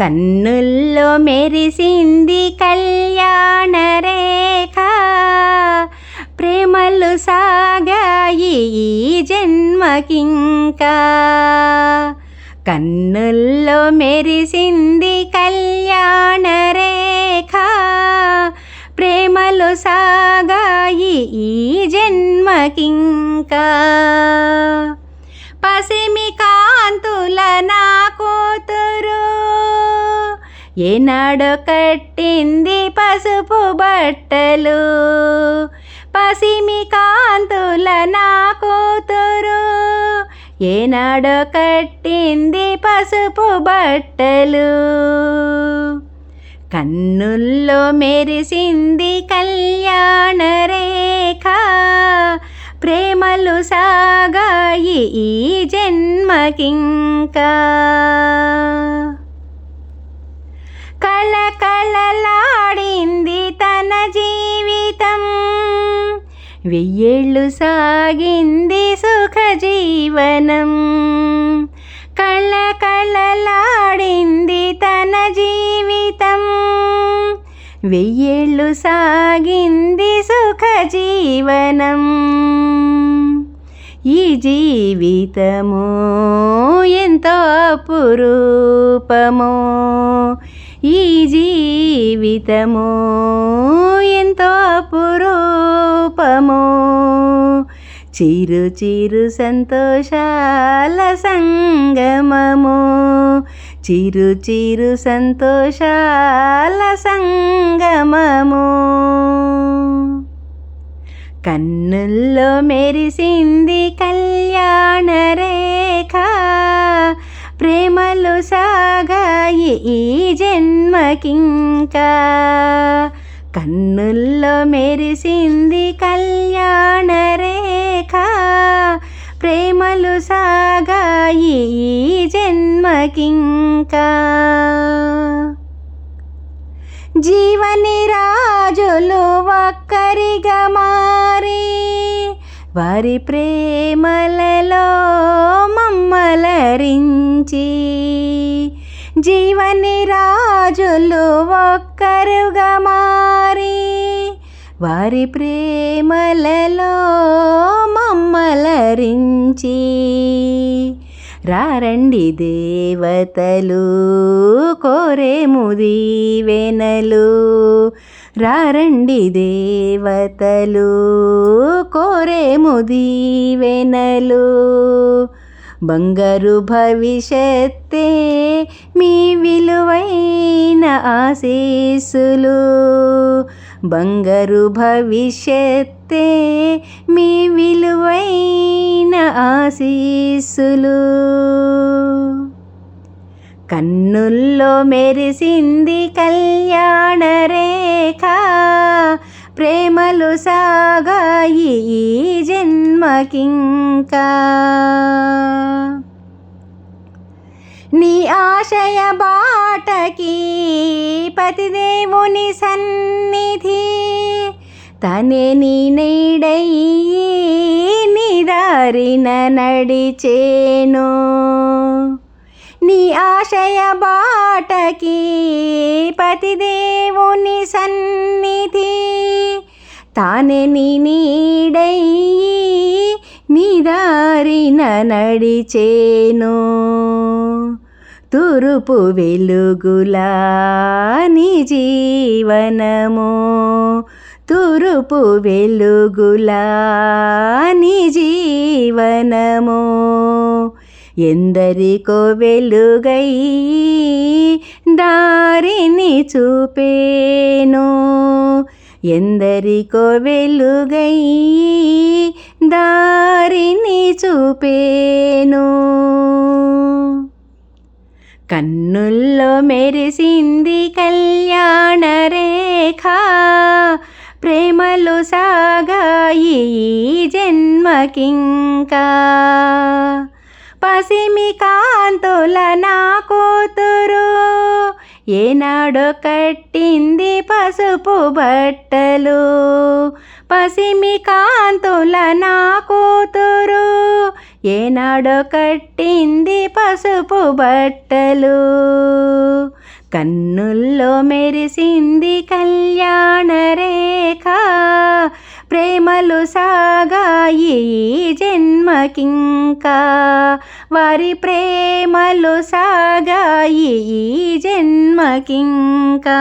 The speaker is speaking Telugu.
కన్నుల్లో మెరిసింది కళ్యాణ రేఖ. ప్రేమలు సాగాయి ఈ జన్మకింకా. కన్నుల్లో మెరిసింది కళ్యాణ రేఖ. ప్రేమలు సాగాయి ఈ జన్మకింకా. పసిమి కాంతులనా ఏనాడో కట్టింది పసుపు బట్టలు. పసిమి కాంతుల నా కూతురు. ఏనాడో కట్టింది పసుపు బట్టలు. కన్నుల్లో మెరిసింది కళ్యాణ రేఖ. ప్రేమలు సాగాయి ఈ జన్మకింకా. వెయ్యేళ్ళు సాగింది సుఖ జీవనం కళ్ళలాడింది తన జీవితం. వెయ్యేళ్ళు సాగింది సుఖ జీవనం ఈ జీవితము ఎంతో అపురూపము? ఈ జీవితము ఎంతో అపురూ అపురూపము చిరు చిరు సంతోషాల సంగమము? చిరు చిరు సంతోషాల సంగమము? కన్నుల్లో మెరిసింది కళ్యాణ రేఖ ప్రేమలు సాగాయి ఈ జన్మకింకా. కన్నుల్లో మెరిసింది కళ్యాణ రేఖ. ప్రేమలు సాగాయి ఈ జన్మకింకా. జీవని రాజులు ఒక్కరిగా మారి వారి ప్రేమలలో మమ్మలరించి. జీవని రాజులు ఒక్కరుగా మారి వారి ప్రేమలలో మమ్మలరించి రారండి దేవతలు కోరేము దీవెనలు. రారండి దేవతలు కోరేము దీవెనలు. బంగారు భవిష్యత్తే మీ విలువైన ఆశీస్సులు. బంగారు భవిష్యత్తే మీ విలువైన ఆశీస్సులు. కన్నుల్లో మెరిసింది కళ్యాణ రేఖ. ప్రేమలు సాగాయి ఈ జన్మకింకా. నీ ఆశయ బాటకి పతిదేవుని సన్నిధి. తనే నీ నీడయ్యి నిదారిన నడిచేను. నీ ఆశయ బాటకి పతిదేవుని సన్నిధి. తానే నీ నీడయ్యి నిదారిన నడిచేను. తూరుపు వెలుగులా నీ జీవనము. తూరుపు వెలుగులా నీ జీవనము. ఎందరికో వెలుగై దారిని చూపేను. ఎందరికో వెలుగై దారిని చూపేను. కన్నుల్లో మెరిసింది కళ్యాణ రేఖ. ప్రేమలు సాగాయి జన్మకింకా. పసిమి కాంతుల నా కూతురు ఏనాడో కట్టింది పసుపు బట్టలు. పసిమి కాంతుల నా కూతురు ఏనాడో కట్టింది పసుపు బట్టలు కన్నుల్లో మెరిసింది కళ్యాణ రేఖ ప్రేమలు సాగాయి జన్మకింకా. వారి ప్రేమలు సాగాయి జన్మకింకా.